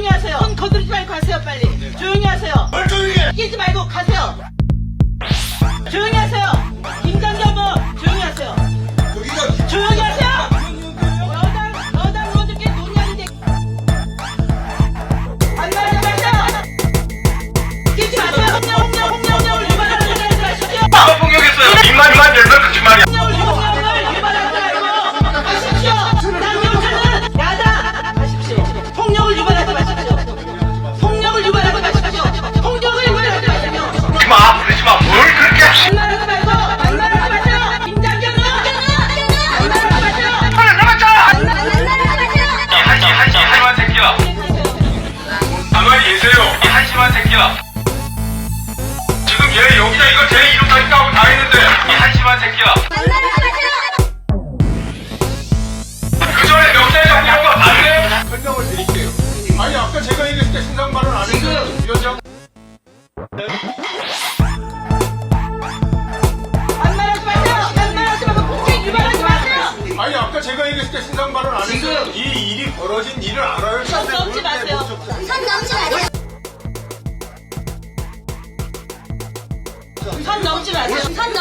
조용히 하세요. 손 거들지 말고 가세요, 빨리. 네. 조용히 하세요. 뭘 조용히 해! 끼지 말고 가세요. 이 한심한 새끼야. 지금 얘 여기다 이거 제 이름까지 까고 다 했는데 이 한심한 새끼야. 그 전에 명찰 정리한 거안 돼? 설명을 드릴게요. 아니 아까 제가 얘기했을 때 신상 발언 안 했어요. 아니 아까 제가 얘기했을 때 신상 발언 안 했어요. 이 일이 벌어진 일을 알아요. 선 넘지 마세요. 선 마세요.